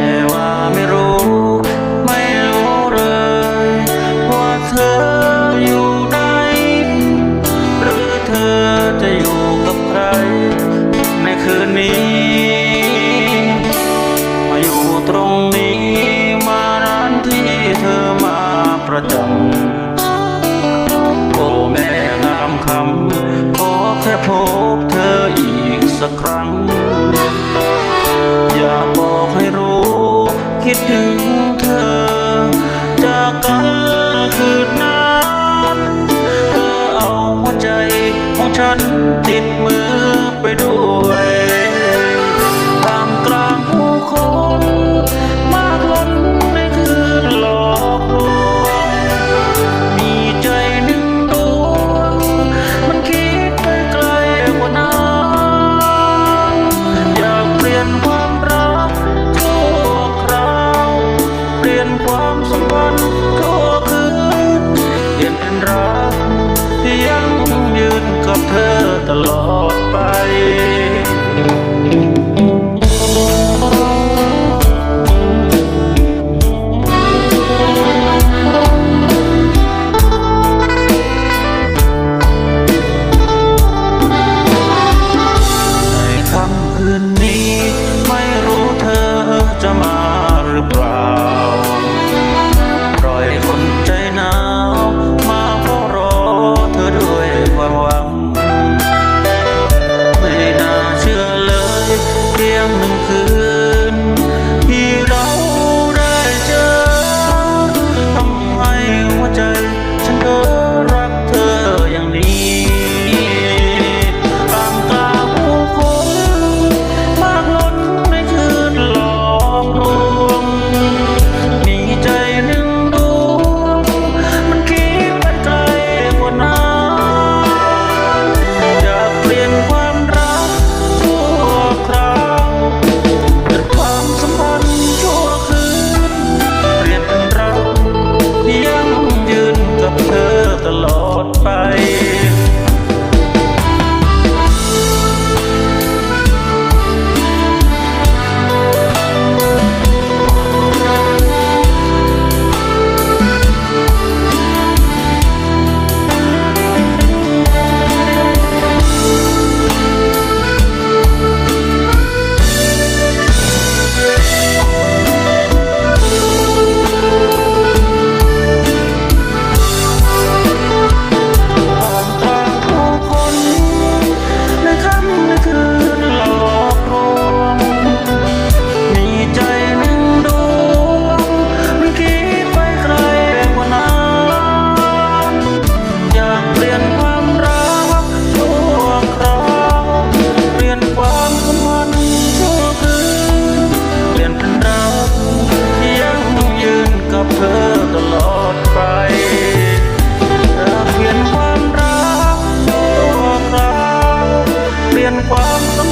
แต่ว่าไม่รู้ ไม่รู้เลย ว่าเธออยู่ไหน หรือเธอจะอยู่กับใคร ในคืนนี้ มาอยู่ตรงนี้มาร้านที่เธอมาประจำโอ้แม่งามคำขอแค่พบเธออีกสักครั้งืนนั้นเธอเอาหัวใจของฉันติดมือไปด้วย ยงหนึ่งคืน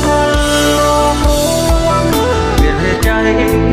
thân biển hết cháy